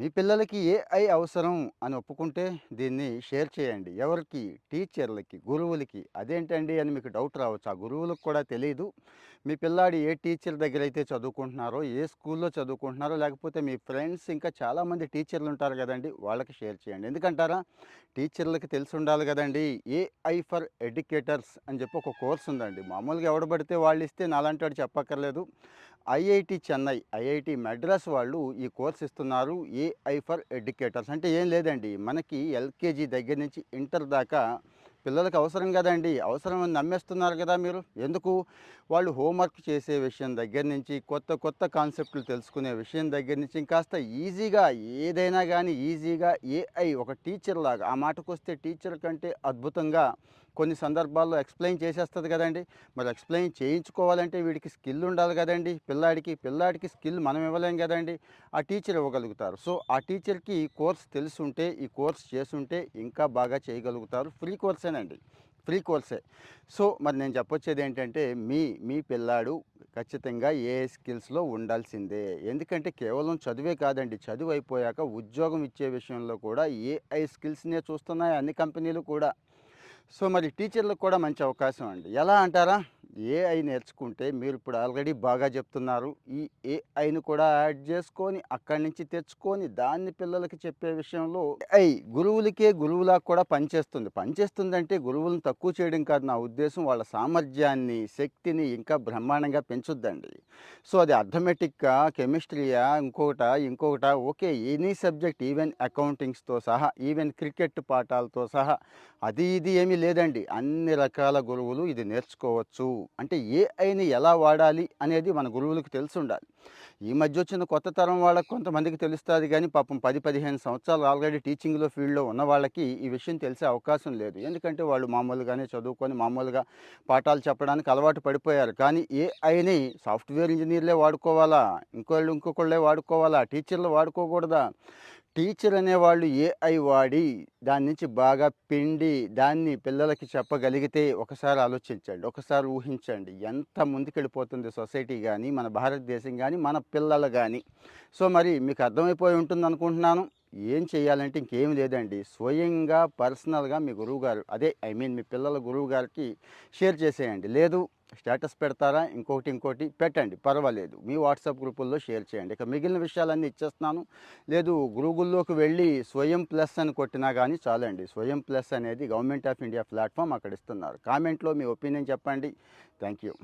మీ పిల్లలకి ఏఐ అవసరం అని ఒప్పుకుంటే దీన్ని షేర్ చేయండి. ఎవరికి? టీచర్లకి గురువులకి. అదేంటండి అని మీకు డౌట్ రావచ్చు. ఆ గురువులకు కూడా తెలియదు మీ పిల్లాడు ఏ టీచర్ దగ్గర అయితే చదువుకుంటున్నారో ఏ స్కూల్లో చదువుకుంటున్నారో లేకపోతే మీ ఫ్రెండ్స్ ఇంకా చాలామంది టీచర్లు ఉంటారు కదండి వాళ్ళకి షేర్ చేయండి. ఎందుకంటారా? టీచర్లకి తెలిసి ఉండాలి కదండి. ఏఐ ఫర్ ఎడ్యుకేటర్స్ అని చెప్పి ఒక కోర్స్ ఉందండి. మామూలుగా ఎవడు పడితే వాళ్ళు ఇస్తే నాలాంటి వాడు చెప్పక్కర్లేదు. ఐఐటి చెన్నై ఐఐటి మెడ్రాస్ వాళ్ళు ఈ కోర్స్ ఇస్తున్నారు. AI for educators. అంటే ఏం లేదండి. మనకి ఎల్కేజీ దగ్గర నుంచి ఇంటర్ దాకా పిల్లలకు అవసరం కదండి. అవసరం అని నమ్మేస్తున్నారు కదా మీరు. ఎందుకు? వాళ్ళు హోంవర్క్ చేసే విషయం దగ్గర నుంచి కొత్త కొత్త కాన్సెప్ట్లు తెలుసుకునే విషయం దగ్గర నుంచి ఇంకాస్త ఈజీగా ఏదైనా కానీ ఈజీగా ఏఐ ఒక టీచర్ లాగా ఆ మాటకు వస్తే టీచర్ కంటే అద్భుతంగా కొన్ని సందర్భాల్లో ఎక్స్ప్లెయిన్ చేసేస్తుంది కదండి. మరి ఎక్స్ప్లెయిన్ చేయించుకోవాలంటే వీడికి స్కిల్ ఉండాలి కదండి. పిల్లాడికి పిల్లాడికి స్కిల్ మనం ఇవ్వలేం కదండి. ఆ టీచర్ ఇవ్వగలుగుతారు. సో ఆ టీచర్కి ఈ కోర్స్ తెలుసుంటే ఈ కోర్స్ చేసుంటే ఇంకా బాగా చేయగలుగుతారు. ఫ్రీ కోర్స్ కోర్సేనండి ఫ్రీ కోర్సే. సో మరి నేను చెప్పొచ్చేది ఏంటంటే మీ మీ పిల్లాడు ఖచ్చితంగా ఏ స్కిల్స్లో ఉండాల్సిందే. ఎందుకంటే కేవలం చదువే కాదండి. చదువు అయిపోయాక ఉద్యోగం ఇచ్చే విషయంలో కూడా ఏఐ స్కిల్స్నే చూస్తున్నాయి అన్ని కంపెనీలు కూడా. సో మరి టీచర్లకు కూడా మంచి అవకాశం అండి. ఎలా అంటారా? ఏఐ నేర్చుకుంటే మీరు ఇప్పుడు ఆల్రెడీ బాగా చెప్తున్నారు. ఈ ఏఐని కూడా యాడ్ చేసుకొని అక్కడి నుంచి తెచ్చుకొని దాన్ని పిల్లలకి చెప్పే విషయంలో ఐ గురువులకే గురువులా కూడా పనిచేస్తుంది. పనిచేస్తుందంటే గురువులను తక్కువ చేయడం కాదు. నా ఉద్దేశం వాళ్ళ సామర్థ్యాన్ని శక్తిని ఇంకా బ్రహ్మాండంగా పెంచుద్దండి. సో అది అర్థమెటిక్గా కెమిస్ట్రీయా ఇంకొకట ఇంకొకట ఓకే ఎనీ సబ్జెక్ట్ ఈవెన్ అకౌంటింగ్స్తో సహా ఈవెన్ క్రికెట్ పాఠాలతో సహా అది ఇది ఏమీ లేదండి. అన్ని రకాల గురువులు ఇది నేర్చుకోవచ్చు. అంటే ఏఐని ఎలా వాడాలి అనేది మన గురువులకు తెలిసి ఉండాలి ఈ మధ్య వచ్చిన కొత్త తరం వాళ్ళకి కొంతమందికి తెలుస్తుంది కానీ పాపం పది పదిహేను సంవత్సరాలు ఆల్రెడీ టీచింగ్లో ఫీల్డ్లో ఉన్న వాళ్ళకి ఈ విషయం తెలిసే అవకాశం లేదు. ఎందుకంటే వాళ్ళు మామూలుగానే చదువుకొని మామూలుగా పాఠాలు చెప్పడానికి అలవాటు పడిపోయారు. కానీ ఏఐని సాఫ్ట్వేర్ ఇంజనీర్లే వాడుకోవాలా? ఇంకోళ్ళు ఇంకొకళ్ళే వాడుకోవాలా? టీచర్లు వాడుకోకూడదా? టీచర్ అనేవాళ్ళు ఏఐ వాడి దాని నుంచి బాగా పిండి దాన్ని పిల్లలకి చెప్పగలిగితే ఒకసారి ఆలోచించండి ఒకసారి ఊహించండి. ఎంత ముందుకెళ్ళిపోతుంది సొసైటీ కానీ మన భారతదేశం కానీ మన పిల్లలు కానీ సో మరి మీకు అర్థమైపోయి ఉంటుంది అనుకుంటున్నాను ఏం చేయాలంటే ఇంకేం లేదండి. స్వయంగా పర్సనల్గా మీ గురువు గారు అదే ఐ మీన్ మీ పిల్లల గురువు గారికి షేర్ చేసేయండి. లేదు స్టేటస్ పెడతారా? ఇంకొకటి ఇంకోటి పెట్టండి. పర్వాలేదు. మీ వాట్సాప్ గ్రూపుల్లో షేర్ చేయండి. ఇక మిగిలిన విషయాలన్నీ ఇచ్చేస్తున్నాను. లేదు గూగుల్లోకి వెళ్ళి స్వయం ప్లస్ అని కొట్టినా కానీ చాలండి. స్వయం ప్లస్ అనేది గవర్నమెంట్ ఆఫ్ ఇండియా ప్లాట్ఫామ్ అక్కడ ఇస్తున్నారు. కామెంట్లో మీ ఒపీనియన్ చెప్పండి. Thank you.